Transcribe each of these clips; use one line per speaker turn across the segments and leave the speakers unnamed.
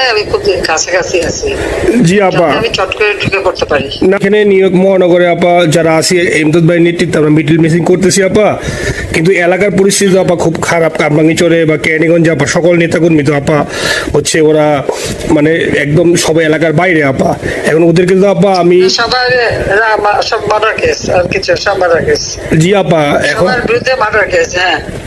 নাই আমি খুব কাছাকাছি আছি।
জি আপা।
আমি চট করে ঢুকে পড়তে পারি।
এখানে নিউ মহানগরে আপা যারা আছি এমদাদ ভাই নেতৃত্বে আমরা মিডিল মিসিং করতেছি আপা। কিন্তু এলাকার পরিস্থিতি আপা খুব খারাপ। কামরাঙ্গিচরে বা কেরানীগঞ্জে আপা সকল নেতাকর্মী তো আপা হচ্ছে ওরা মানে একদম সবাই এলাকার বাইরে আপা। এখন ওদেরকে তো আপা আমি
সবার সব মার্ডার কেস আর কিছু সব মার্ডার কেস
জি আপা এখন
বিরুদ্ধে মার্ডার কেস হ্যাঁ।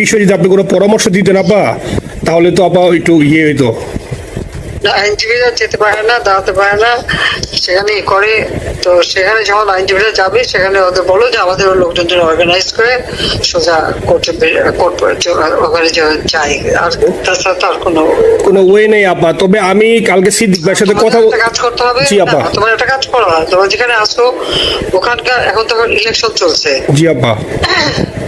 বিষয়ে যদি আপনি কোনো পরামর্শ দিতেন আপা তাহলে তো আপা একটু ইয়ে হইতো।
আইনজীবীরা যেতে পারে না দাঁড়াতে পারে না সেখানে করে। তো সেখানে যখন আইনজীবীরা যাবে সেখানে ওদের বলো যে আমাদের লোকজন অর্গানাইজ করে সোজা কোর্টে কোর্ট ওখানে যাই আর তাছাড়া তো আর কোনো
কোনো ওয়ে নেই আপা। তবে আমি কালকে সিদ্দিক ভাইয়ের সাথে কথা
কাজ করতে হবে।
জি আপা।
তোমার একটা কাজ করো। তোমার যেখানে আসো ওখানকার এখন তো ইলেকশন চলছে।
জি আপা।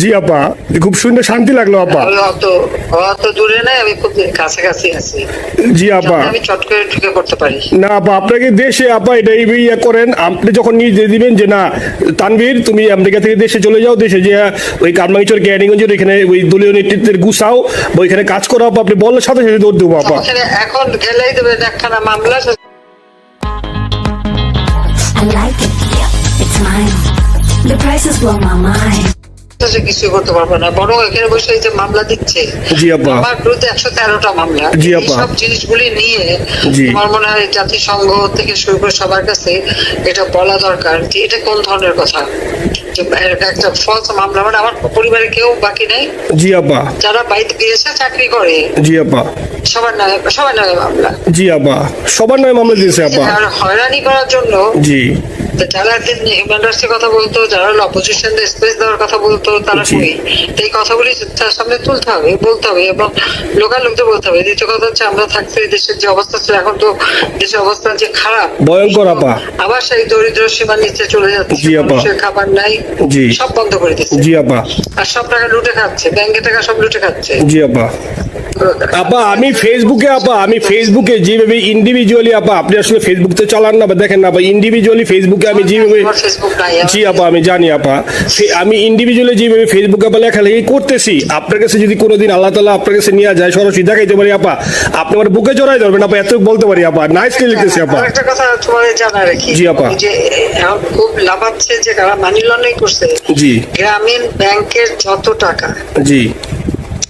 জি আপা। খুব শুনে শান্তি লাগল আপা।
অত অত দূরে নাই আমি খুব কাছাকাছি আছি।
জি আপা।
আমি চট করে ঢুকে পড়তে পারি।
না আপা আপনাকে দেশে আপা এটা এই ইয়ে করেন আপনি যখন নিজে দিবেন যে না তানভীর তুমি আমেরিকা থেকে দেশে চলে যাও দেশে যে ওই কারমাঙ্গিচর ক্যারিগঞ্জের এখানে ওই দলীয় নেতৃত্বের গুছাও বা ওইখানে কাজ করো আপা আপনি বললে সাথে সাথে দৌড় দেবো আপা।
এখন গেলেই দেবেন একখানা মামলা
I like it. Yeah, it's mine. The prices blow my mind.
সে কিছু করতে পারবে না। বরং এখানে বসে এই যে মামলা দিচ্ছে
জি আপা।
আমার বিরুদ্ধে একশো তেরোটা মামলা।
জি আপা।
সব জিনিসগুলি নিয়ে আমার মনে হয় জাতিসংঘ থেকে শুরু করে সবার কাছে এটা বলা দরকার যে এটা কোন ধরনের কথা? একটা ফলস মামলা মানে আমার পরিবারে কেউ বাকি নেই?
জি আপা।
যারা বাইরে গিয়েছে চাকরি করে।
জি আপা।
সবার নামে সবার নামে মামলা।
জি আপা। সবার নয় মামলা দিয়েছে আপা।
হয়রানি করার জন্য
জি।
যারা একদিন হিউম্যান কথা বলতো যারা অপোজিশন স্পেস দেওয়ার কথা বলতো তারা
জি।
কই? এই কথাগুলি তার সামনে তুলতে হবে বলতে হবে এবং লোকাল লোকদের বলতে হবে। দ্বিতীয় কথা হচ্ছে আমরা থাকতে দেশের যে অবস্থা ছিল এখন তো দেশের অবস্থা যে খারাপ
ভয়ঙ্কর আপা।
আবার সেই দরিদ্র সীমার নিচে চলে যাচ্ছে মানুষের খাবার নাই সব বন্ধ করে দিচ্ছে।
জি আপা।
আর সব টাকা লুটে খাচ্ছে ব্যাংকে টাকা সব লুটে খাচ্ছে।
জি আপা। আপা আমি ফেসবুকে আপা আমি ফেসবুকে যেভাবে ইন্ডিভিজুয়ালি আপা আপনি আসলে ফেসবুক তো চালান না বা দেখেন না আপা ইন্ডিভিজুয়ালি ফেসবুকে আমি যেভাবে জি আপা আমি জানি আপা। আমি ইন্ডিভিজুয়ালি যেভাবে ফেসবুকে আপা লেখালেখি করতেছি। আপনার কাছে যদি কোনোদিন আল্লাহ তালা আপনার কাছে নিয়ে যায় সরাসরি দেখাইতে পারি আপা। আপনি আমার বুকে জড়াই ধরবেন আপা। এত বলতে পারি আপা। নাইস কে লিখতেছি আপা।
একটা কথা তোমার জানা রাখি
জি, আপা।
যে এখন খুব লাভাচ্ছে যে কারা মানি লন্ডারিং করছে।
জি।
গ্রামীণ ব্যাংকের যত টাকা
জি।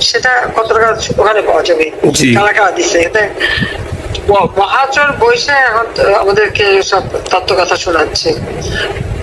সেটা কত টাকা ওখানে পাওয়া যাবে? কারা দিচ্ছে এতে? মহাচর বৈশে এখন আমাদেরকে সব তত্ত্ব কথা শোনাচ্ছে।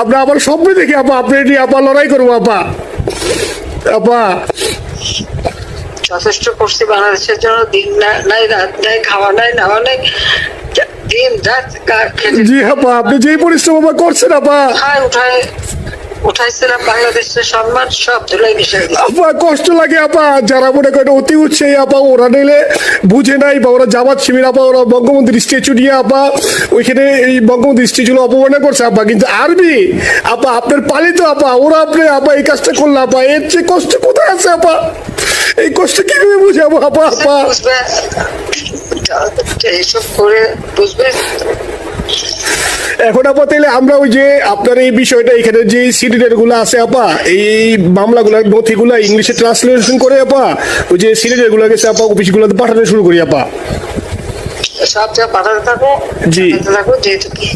আমরা আবার স্বপ্ন দেখি আপা আপনি নিয়ে আপা লড়াই করব আপা। আপা।
যথেষ্ট করছি বাংলাদেশের জন্য দিন নাই রাত নাই খাওয়া নাই নাওয়া নাই দিন রাত
জি আপা আপনি যেই পরিশ্রম আপা করছেন আপা।
খায় উঠায় উঠাইছিলাম বাংলাদেশের সম্মান সব ধুলাই
আপা কষ্ট লাগে আপা। যারা মনে করেন অতি উৎসাহী আপা ওরা নিলে বুঝে নাই বা ওরা জামাত শিবির আপা ওরা বঙ্গবন্ধুর স্ট্যাচু নিয়ে আপা। ওইখানে এই বঙ্গবন্ধুর স্ট্যাচু অপমানে করছে আপা কিন্তু আরবি আপা আপনার পালিত আপা ওরা আপনি আপা এই কাজটা করল আপা এর চেয়ে কষ্ট কোথায় আছে আপা এই কষ্ট কীভাবে বুঝাবো আপা আপা এখন আপা তাইলে আমরা ওই যে আপনার এই বিষয়টা, এখানে যে সিডিডেরগুলো আছে আপা এই মামলাগুলো, নথিগুলো ইংলিশে ট্রান্সলেশন করে আপা ওই যে সিডিডেরগুলো গেছে আপা অফিস গুলোতে পাঠানো শুরু করি আপা
সব যা পাঠাতে থাকো
জি।
থাকো যেহেতু কি?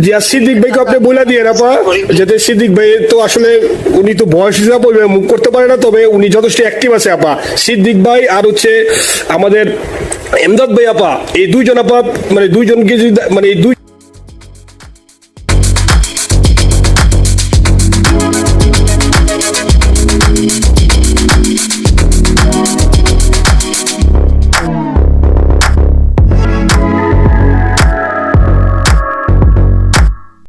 জি আর সিদ্দিক ভাইকে আপনি বলে দিয়ে আপা যাতে সিদ্দিক ভাই তো আসলে উনি তো বয়স হিসাবে বলবে মুখ করতে পারে না তবে উনি যথেষ্ট অ্যাক্টিভ আছে আপা। সিদ্দিক ভাই আর হচ্ছে আমাদের এমদাদ ভাই আপা এই দুইজন আপা মানে দুইজনকে যদি মানে এই দুই